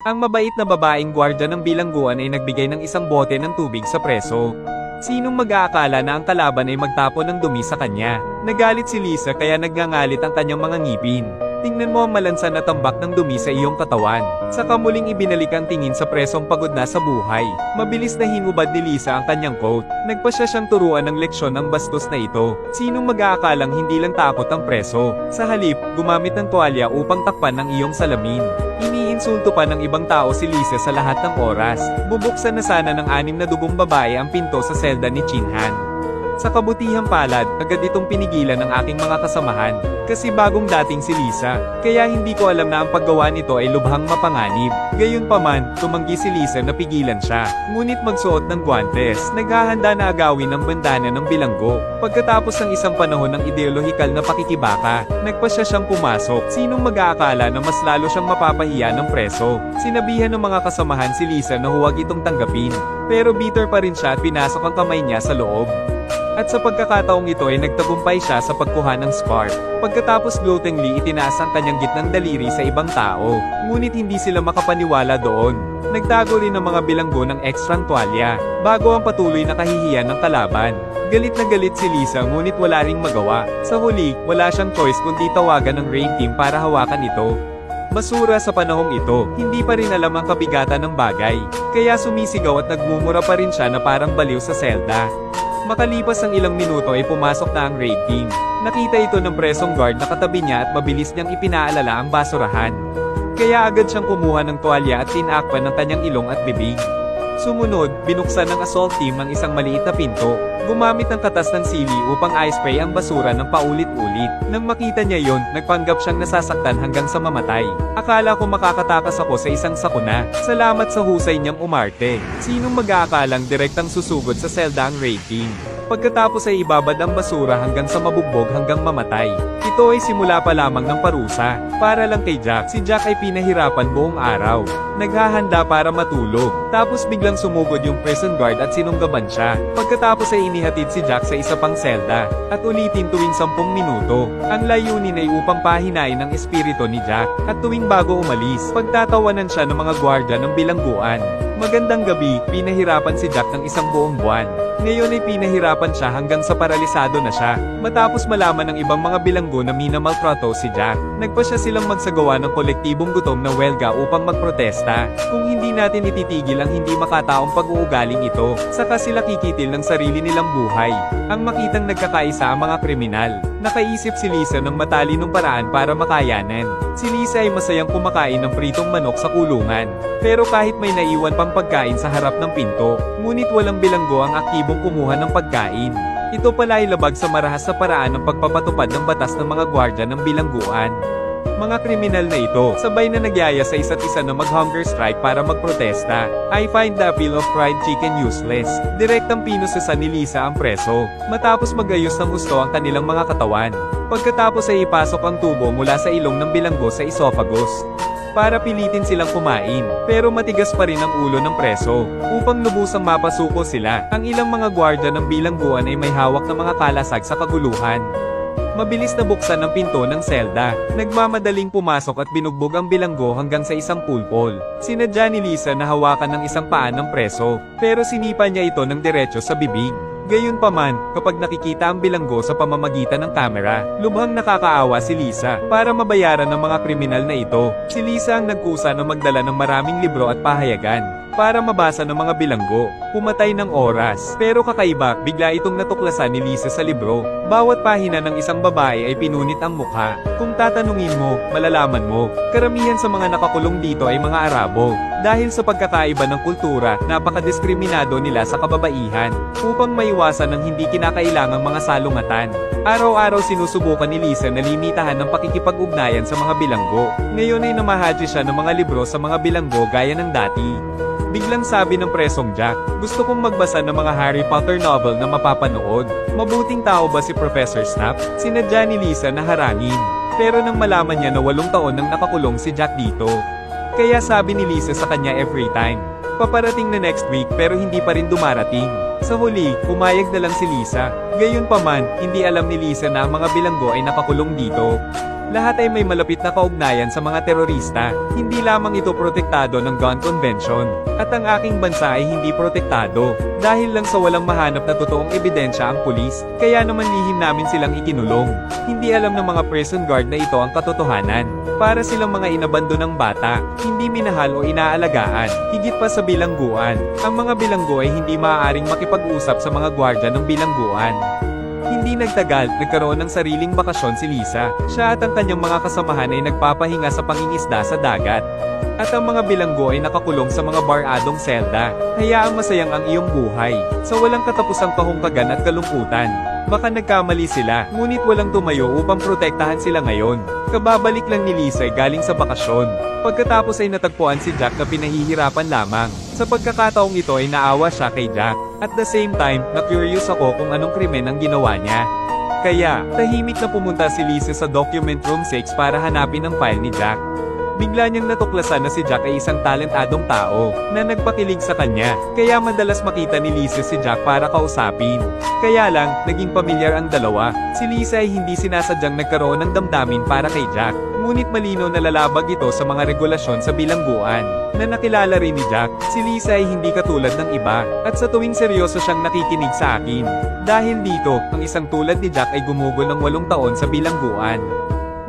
Ang mabait na babaeng gwardya ng bilangguan ay nagbigay ng isang bote ng tubig sa preso. Sinong mag-aakala na ang kalaban ay magtapon ng dumi sa kanya? Nagalit si Lisa kaya nagngangalit ang kanyang mga ngipin. Tingnan mo ang malansan na tambak ng dumi sa iyong katawan. Saka muling ibinalik ang tingin sa presong pagod na sa buhay. Mabilis na hinubad ni Lisa ang kanyang coat. Nagpa siya siyang turuan ng leksyon ng bastos na ito. Sinong mag-aakalang hindi lang takot ang preso? Sa halip, gumamit ng tuwalya upang takpan ang iyong salamin. Iniinsulto pa ng ibang tao si Lisa sa lahat ng oras. Bubuksan na sana ng anim na dugong babae ang pinto sa selda ni Chinhan. Sa kabutihang palad, agad itong pinigilan ng aking mga kasamahan, kasi bagong dating si Lisa, kaya hindi ko alam na ang paggawa nito ay lubhang mapanganib. Gayunpaman, tumanggi si Lisa na pigilan siya, ngunit magsuot ng guantes, naghahanda na agawin ng bandana ng bilanggo. Pagkatapos ng isang panahon ng ideolohikal na pakikibaka, nagpa siya siyang pumasok. Sinong mag-aakala na mas lalo siyang mapapahiya ng preso? Sinabihan ng mga kasamahan si Lisa na huwag itong tanggapin, pero bitter pa rin siya at pinasok ang kamay niya sa loob. At sa pagkakataong ito ay nagtagumpay siya sa pagkuha ng spark. Pagkatapos gloatingly itinaas ang kanyang gitnang daliri sa ibang tao, ngunit hindi sila makapaniwala doon. Nagtago rin ng mga bilanggo ng ekstrang tuwalya, bago ang patuloy na kahihiyan ng kalaban. Galit na galit si Lisa ngunit wala ring magawa. Sa huli, wala siyang choice kundi tawagan ng raid team para hawakan ito. Basura sa panahong ito, hindi pa rin alam ang kabigatan ng bagay. Kaya sumisigaw at nagmumura pa rin siya na parang baliw sa selda. Makalipas ang ilang minuto ay pumasok na ang raid team. Nakita ito ng presong guard na katabi niya at mabilis niyang ipinaalala ang basurahan. Kaya agad siyang kumuha ng tuwalya at tinakpan ng kanyang ilong at bibig. Sumunod, binuksan ng assault team ang isang maliit na pinto. Gumamit ng katas ng sili upang i-spray ang basura ng paulit-ulit. Nang makita niya yon, nagpanggap siyang nasasaktan hanggang sa mamatay. Akala ko makakatakas ako sa isang sakuna. Salamat sa husay niyang umarte. Sinong mag-aakalang direktang susugod sa selda ang rating? Pagkatapos ay ibabad ang basura hanggang sa mabugbog hanggang mamatay. Ito ay simula pa lamang ng parusa. Para lang kay Jack, si Jack ay pinahirapan buong araw. Naghahanda para matulog. Tapos biglang sumugod yung prison guard at sinunggaban siya. Pagkatapos ay inihatid si Jack sa isa pang selda. At ulitin tuwing 10 minuto. Ang layunin ay upang pahinain ang espiritu ni Jack. At tuwing bago umalis, pagtatawanan siya ng mga gwardya ng bilangguan. Magandang gabi, pinahirapan si Jack ng isang buong buwan. Ngayon ay pinahirapan siya hanggang sa paralisado na siya. Matapos malaman ng ibang mga bilanggo na minamaltrato si Jack, nagpa siya silang magsagawa ng kolektibong gutom na welga upang magprotesta. Kung hindi natin ititigil ang hindi makataong pag-uugaling ito, saka sila kikitil ng sarili nilang buhay. Ang makitang nagkakaisa ang mga kriminal. Nakaisip si Lisa ng matalinong paraan para makayanan. Si Lisa ay masayang kumakain ng pritong manok sa kulungan. Pero kahit may naiwan pang pagkain sa harap ng pinto, ngunit walang bilanggo ang aktibong kumuha ng pagkain. Ito pala ay labag sa marahas sa paraan ng pagpapatupad ng batas ng mga gwardya ng bilangguan. Mga kriminal na ito, sabay na nagyaya sa isa't isa na mag-hunger strike para magprotesta. I find the appeal of fried chicken useless. Direktang pinususan ni Lisa ang preso, matapos magayos ng gusto ang kanilang mga katawan. Pagkatapos ay ipasok ang tubo mula sa ilong ng bilanggo sa esophagus para pilitin silang kumain. Pero matigas pa rin ang ulo ng preso. Upang lubusang mapasuko sila, ang ilang mga gwardya ng bilangguan ay may hawak na mga kalasag sa kaguluhan. Mabilis na buksan ang pinto ng selda. Nagmamadaling pumasok at binugbog ang bilanggo hanggang sa isang pulpol. Sinadya ni Lisa na hawakan ng isang paan ng preso, pero sinipa niya ito ng diretso sa bibig. Gayunpaman, kapag nakikita ang bilanggo sa pamamagitan ng kamera, lubhang nakakaawa si Lisa para mabayaran ng mga kriminal na ito. Si Lisa ang nagkusa na magdala ng maraming libro at pahayagan para mabasa ng mga bilanggo. Pumatay ng oras. Pero kakaiba, bigla itong natuklasan ni Lisa sa libro. Bawat pahina ng isang babae ay pinunit ang mukha. Kung tatanungin mo, malalaman mo, karamihan sa mga nakakulong dito ay mga Arabo. Dahil sa pagkakaiba ng kultura, napakadiskriminado nila sa kababaihan, upang maiwasan ng hindi kinakailangang mga salungatan. Araw-araw sinusubukan ni Lisa na limitahan ng pakikipag-ugnayan sa mga bilanggo. Ngayon ay namahadyo siya ng mga libro sa mga bilanggo gaya ng dati. Biglang sabi ng presong Jack, gusto kong magbasa ng mga Harry Potter novel na mapapanood. Mabuting tao ba si Professor Snap? Sinadya ni Lisa na harangin. Pero nang malaman niya na walong taon nang nakakulong si Jack dito. Kaya sabi ni Lisa sa kanya every time, paparating na next week pero hindi pa rin dumarating. Sa huli, pumayag na lang si Lisa. Gayon pa man, hindi alam ni Lisa na ang mga bilanggo ay nakakulong dito. Lahat ay may malapit na kaugnayan sa mga terorista. Hindi lamang ito protektado ng Gun Convention. At ang aking bansa ay hindi protektado. Dahil lang sa walang mahanap na totoong ebidensya ang pulis, kaya naman lihim namin silang ikinulong. Hindi alam ng mga prison guard na ito ang katotohanan. Para silang mga inabando ng bata, hindi minahal o inaalagaan, higit pa sa bilangguan. Ang mga bilanggo ay hindi maaaring makipag-usap sa mga gwardya ng bilangguan. Hindi nagtagal, nagkaroon ng sariling bakasyon si Lisa. Siya at ang kanyang mga kasamahan ay nagpapahinga sa pangingisda sa dagat. At ang mga bilanggo ay nakakulong sa mga baradong selda. Hayaang masayang ang iyong buhay. Sa walang katapusang kahungkagan at kalungkutan. Baka nagkamali sila, ngunit walang tumayo upang protektahan sila ngayon. Kababalik lang ni Lisa galing sa bakasyon. Pagkatapos ay natagpuan si Jack na pinahihirapan lamang. Sa pagkakataong ito ay naawa siya kay Jack. At the same time, na-curious ako kung anong krimen ang ginawa niya. Kaya, tahimik na pumunta si Lisa sa document room 6 para hanapin ang file ni Jack. Bigla niyang natuklasan na si Jack ay isang talentadong tao, na nagpakilig sa kanya, kaya madalas makita ni Lisa si Jack para kausapin. Kaya lang, naging pamilyar ang dalawa, si Lisa ay hindi sinasadyang nagkaroon ng damdamin para kay Jack, ngunit malino na lalabag ito sa mga regulasyon sa bilangguan. Na nakilala rin ni Jack, si Lisa ay hindi katulad ng iba, at sa tuwing seryoso siyang nakikinig sa akin. Dahil dito, ang isang tulad ni Jack ay gumugol ng walong taon sa bilangguan.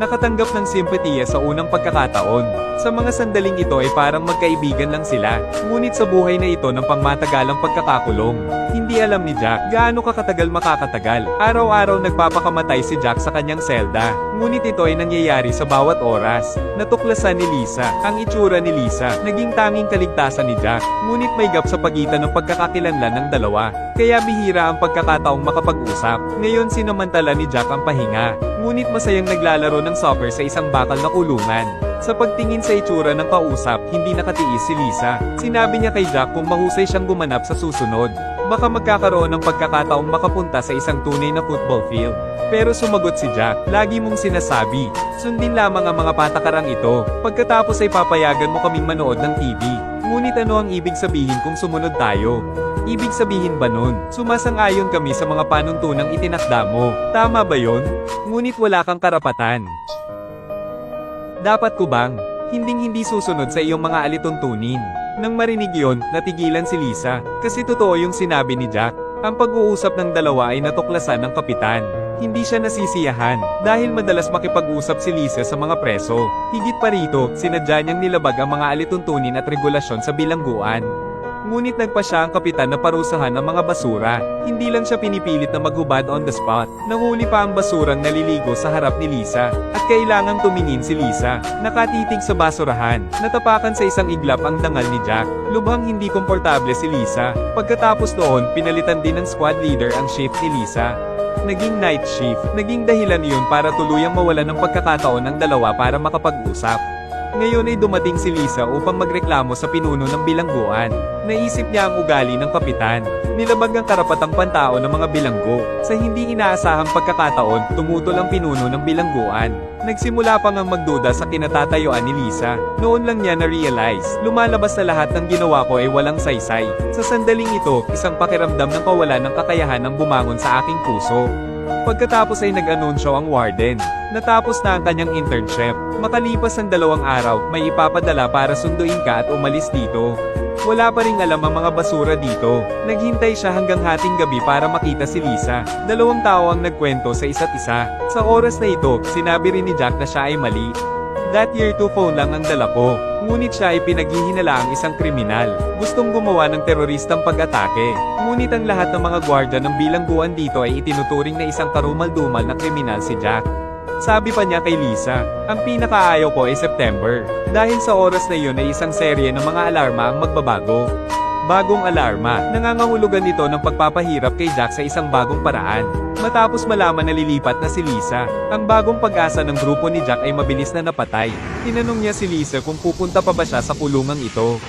Nakatanggap ng simpatiya sa unang pagkakataon. Sa mga sandaling ito ay parang magkaibigan lang sila, ngunit sa buhay na ito ng pangmatagalang pagkakakulong. Hindi alam ni Jack gaano kakatagal makakatagal. Araw-araw nagpapakamatay si Jack sa kanyang selda, ngunit ito ay nangyayari sa bawat oras. Natuklasan ni Lisa, ang itsura ni Lisa, naging tanging kaligtasan ni Jack, ngunit may gap sa pagitan ng pagkakakilanlan ng dalawa, kaya bihira ang pagkakataong makapag-usap. Ngayon sinamantala ni Jack ang pahinga, ngunit masayang naglalaro ng soccer sa isang bakal na kulungan. Sa pagtingin sa itsura ng kausap, hindi nakatiis si Lisa. Sinabi niya kay Jack kung mahusay siyang gumanap sa susunod. Baka magkakaroon ng pagkakataong makapunta sa isang tunay na football field. Pero sumagot si Jack, lagi mong sinasabi, sundin lamang ang mga patakarang ito. Pagkatapos ay papayagan mo kaming manood ng TV. Ngunit ano ang ibig sabihin kung sumunod tayo? Ibig sabihin ba nun, sumasang-ayon kami sa mga panuntunang itinakda mo. Tama ba yon? Ngunit wala kang karapatan. Dapat ko bang, hinding-hindi susunod sa iyong mga alituntunin? Nang marinig yon, natigilan si Lisa, kasi totoo yung sinabi ni Jack. Ang pag-uusap ng dalawa ay natuklasan ng kapitan. Hindi siya nasisiyahan, dahil madalas makipag-usap si Lisa sa mga preso. Higit pa rito, sinadya niyang nilabag ang mga alituntunin at regulasyon sa bilangguan. Ngunit nagpa siya ang kapitan na parusahan ang mga basura. Hindi lang siya pinipilit na maghubad on the spot. Nahuli pa ang basurang naliligo sa harap ni Lisa. At kailangang tumingin si Lisa. Nakatitig sa basurahan. Natapakan sa isang iglap ang dangal ni Jack. Lubhang hindi komportable si Lisa. Pagkatapos noon, pinalitan din ng squad leader ang shift ni Lisa. Naging night shift. Naging dahilan yun para tuluyang mawalan ng pagkakataon ng dalawa para makapag-usap. Ngayon ay dumating si Lisa upang magreklamo sa pinuno ng bilangguan. Naisip niya ang ugali ng kapitan. Nilabag ang karapatang pantao ng mga bilanggo. Sa hindi inaasahang pagkakataon, tumutol ang pinuno ng bilangguan. Nagsimula pa ngang magduda sa kinatatayuan ni Lisa. Noon lang niya na-realize, lumalabas na lahat ng ginawa ko ay walang saysay. Sa sandaling ito, isang pakiramdam ng kawalan ng kakayahan ng bumangon sa aking puso. Pagkatapos ay nag-anunsyo ang warden. Natapos na ang kanyang internship. Makalipas ang dalawang araw, may ipapadala para sunduin ka at umalis dito. Wala pa ring alam ang mga basura dito. Naghintay siya hanggang hating gabi para makita si Lisa. Dalawang tao ang nagkwento sa isa't isa. Sa oras na ito, sinabi rin ni Jack na siya ay mali. That year 2 phone lang ang dala ko. Ngunit siya ay pinaghihinala ang isang kriminal. Gustong gumawa ng teroristang pag-atake. Ngunit ang lahat ng mga gwardya ng bilangguan dito ay itinuturing na isang karumal-dumal na kriminal si Jack. Sabi pa niya kay Lisa, ang pinakaayaw ko ay September. Dahil sa oras na iyon ay isang serye ng mga alarma ang magbabago. Bagong alarma, nangangahulugan ito ng pagpapahirap kay Jack sa isang bagong paraan. Matapos malaman na lilipat na si Lisa, ang bagong pag-asa ng grupo ni Jack ay mabilis na napatay. Tinanong niya si Lisa kung pupunta pa ba siya sa kulungang ito.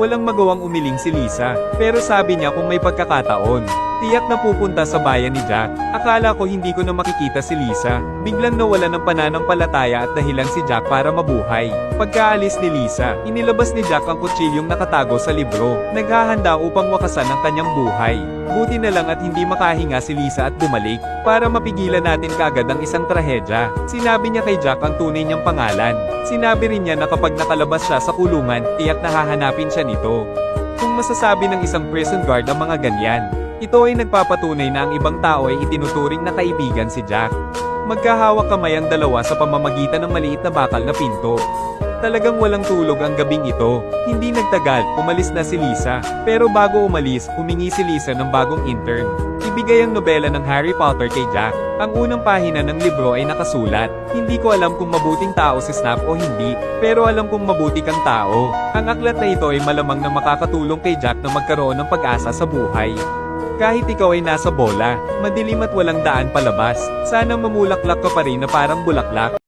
Walang magawang umiling si Lisa, pero sabi niya kung may pagkakataon. Tiyak na pupunta sa bayan ni Jack. Akala ko hindi ko na makikita si Lisa. Biglang nawala ng pananampalataya at dahilan si Jack para mabuhay. Pagkaalis ni Lisa, inilabas ni Jack ang kutsilyong nakatago sa libro. Naghahanda upang wakasan ang kanyang buhay. Buti na lang at hindi makahinga si Lisa at bumalik, para mapigilan natin kagad ang isang trahedya. Sinabi niya kay Jack ang tunay niyang pangalan. Sinabi rin niya na kapag nakalabas siya sa kulungan, tiyak na hahanapin siya nito. Kung masasabi ng isang prison guard ang mga ganyan, ito ay nagpapatunay na ang ibang tao ay itinuturing na kaibigan si Jack. Magkahawak kamay ang dalawa sa pamamagitan ng maliit na bakal na pinto. Talagang walang tulog ang gabing ito. Hindi nagtagal, umalis na si Lisa. Pero bago umalis, humingi si Lisa ng bagong intern. Ibigay ang nobela ng Harry Potter kay Jack. Ang unang pahina ng libro ay nakasulat. Hindi ko alam kung mabuting tao si Snap o hindi, pero alam kong mabuti kang tao. Ang aklat na ito ay malamang na makakatulong kay Jack na magkaroon ng pag-asa sa buhay. Kahit ikaw ay nasa bola, madilim at walang daan palabas, sana mamulaklak ka pa rin na parang bulaklak.